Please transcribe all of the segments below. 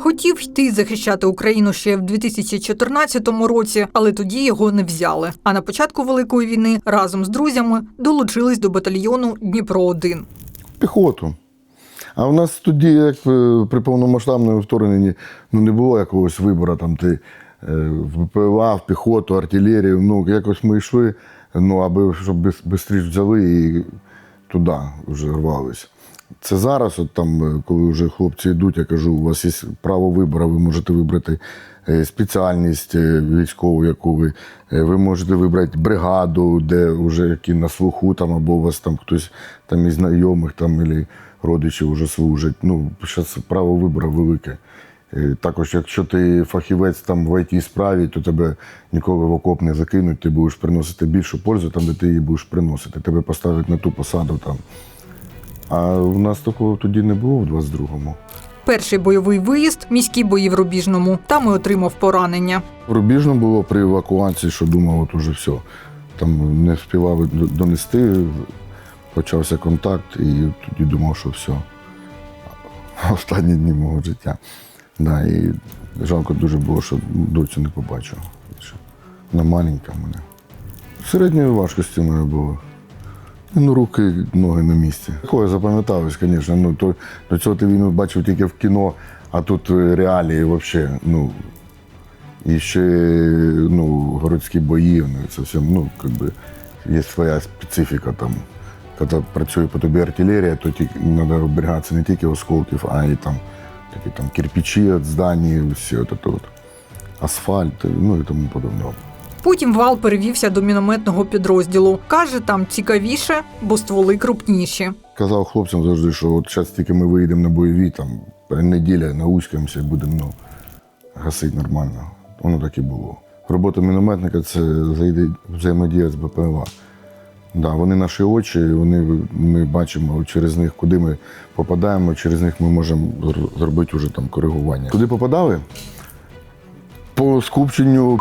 Хотів йти захищати Україну ще в 2014 році, але тоді його не взяли. А на початку великої війни разом з друзями долучились до батальйону Дніпро 1 Піхоту. А в нас тоді, як е, при повномасштабному вторгненні, ну не було якогось вибору, там ти е, в піхоту, артилерію. Ну, якось ми йшли, ну, аби щоб швидше взяли і туди вже рвались. Це зараз, от там, е, коли вже хлопці йдуть, я кажу, у вас є право вибору, ви можете вибрати е, спеціальність е, військову, яку ви. Ви можете вибрати бригаду, де вже які на слуху, там, або у вас там хтось там із знайомих там, або родичів вже служать. Ну, зараз право вибору велике. Також, якщо ти фахівець там в it справі, то тебе ніколи в окоп не закинуть, ти будеш приносити більшу пользу там, де ти її будеш приносити. Тебе поставлять на ту посаду там. А у нас такого тоді не було в 22-му. Перший бойовий виїзд міські бої в Рубіжному. Там і отримав поранення. Рубіжно було при евакуації, що думав, от уже все. Там не встигав донести, почався контакт, і тоді думав, що все. Останні дні мого життя. Да, і жалко дуже було, що доцю не побачив. Вона маленька в мене. Середньої важкості в мене було. Ну, руки, ноги на місці. Такое запам'яталось, звісно. Ну, то, до цього ти війну бачив тільки в кіно, а тут е, реалії взагалі. Ну, і ще ну, городські бої, ну, це все, ну, как би, є своя специфіка там. Коли працює по тобі артилерія, то треба оберігатися не тільки осколків, а й там такі там кирпичі від здані, все от, от, асфальт, ну і тому подобне. Потім вал перевівся до мінометного підрозділу. Каже, там цікавіше, бо стволи крупніші. Казав хлопцям завжди, що от зараз тільки ми виїдемо на бойові, там неділя науськаємося і будемо ну, гасити нормально. Воно так і було. Робота мінометника це взаємодія з БПЛА. Да, вони наші очі, вони, ми бачимо через них, куди ми попадаємо, через них ми можемо зробити вже там коригування. Куди попадали? По скупченню,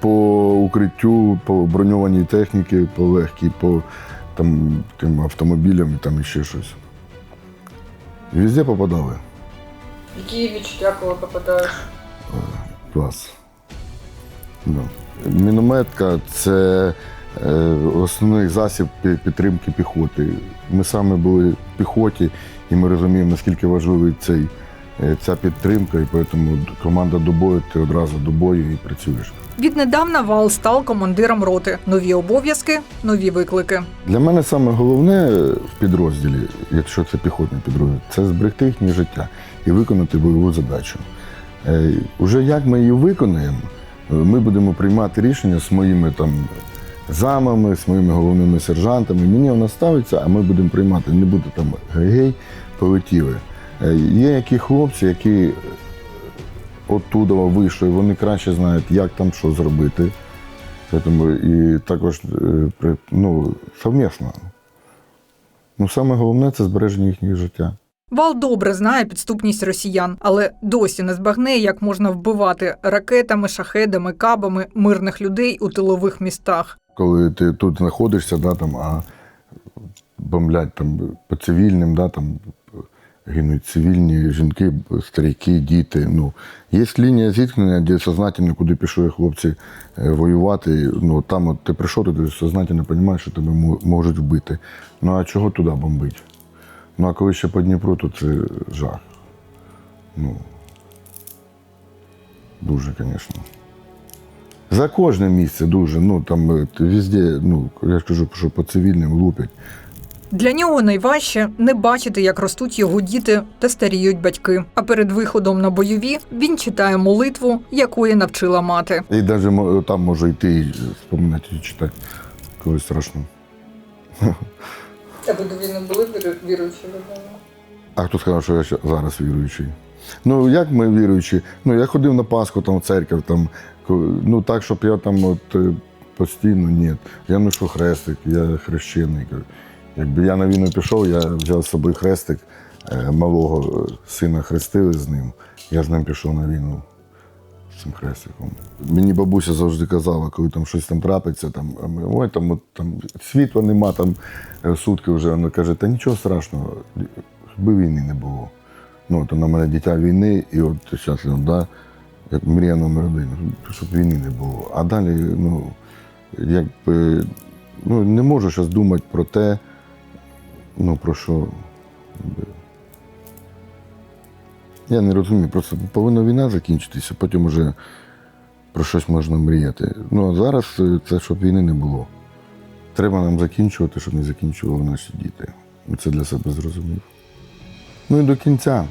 по укриттю, по броньованій техніці, по легкій, по там, тим автомобілям і там ще щось. Везде попадали. Які відчуття, коли попадаєш? Клас. Да. Мінометка це е, основний засіб підтримки піхоти. Ми саме були в піхоті, і ми розуміємо, наскільки важливий цей, е, ця підтримка, і тому команда до бою, ти одразу до бою і працюєш. Віднедавна вал став командиром роти. Нові обов'язки, нові виклики. Для мене саме головне в підрозділі, якщо це піхотний підрозділ, це зберегти їхнє життя і виконати бойову задачу. Е, Уже як ми її виконаємо, е, ми будемо приймати рішення з моїми там замами, з моїми головними сержантами. Мені вона ставиться, а ми будемо приймати. Не буде там гей-гей, полетіли. Е, Є які хлопці, які оттуда вийшли, вони краще знають, як там що зробити. Тому і також е, ну, совмісно. Ну, саме головне це збереження їхнього життя. Вал добре знає підступність росіян, але досі не збагне, як можна вбивати ракетами, шахедами, кабами мирних людей у тилових містах. Коли ти тут знаходишся, да, там, а бомблять там, по цивільним, да, там, гинуть цивільні жінки, старіки, діти. Ну, є лінія зіткнення, де сознательно, куди пішли хлопці е, воювати. Ну, там от ти прийшов, туди сознательно розумієш, що тебе можуть вбити. Ну а чого туди бомбить? Ну а коли ще по Дніпру, то це жах. Ну, дуже, звісно. За кожне місце дуже. Ну там е, везде, ну я ж кажу, що по цивільним лупять. Для нього найважче не бачити, як ростуть його діти та старіють батьки. А перед виходом на бойові він читає молитву, якої навчила мати. І навіть там може йти і споминати і читати. Коли страшно. А ви до війни були віруючі людини? А хто сказав, що я зараз віруючий? Ну, як ми віруючі? Ну, я ходив на Пасху там в церкву, там, ну так, щоб я там от е, постійно ні. Я ношу хрестик, я хрещений. Якби я на війну пішов, я взяв з собою хрестик, е, малого е, сина хрестили з ним. Я з ним пішов на війну з цим хрестиком. Мені бабуся завжди казала, коли там щось там трапиться, там, ой, там, от, там світла нема, там е, сутки вже. Вона каже, та нічого страшного, якби війни не було. Ну, то на мене дитя війни, і от зараз, да, як мрія номер один, щоб війни не було. А далі, ну, якби, ну, не можу зараз думати про те, ну, про що. Я не розумію, просто повинна війна закінчитися, потім вже про щось можна мріяти. Ну, а зараз е, це щоб війни не було. Треба нам закінчувати, щоб не закінчували наші діти. Це для себе зрозумів. Ну і до кінця,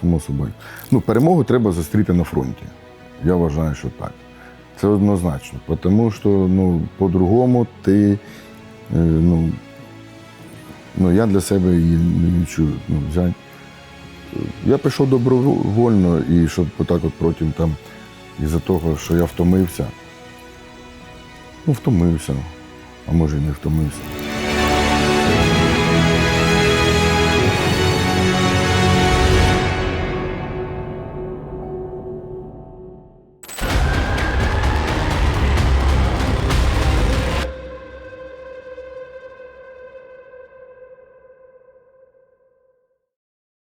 само собою. Ну, перемогу треба зустріти на фронті. Я вважаю, що так. Це однозначно. Тому що ну, по-другому ти. е, Ну, ну, я для себе її не відчую ну. Я пішов добровольно і щоб отак от потім там, із-за того, що я втомився. Ну, втомився, а може і не втомився.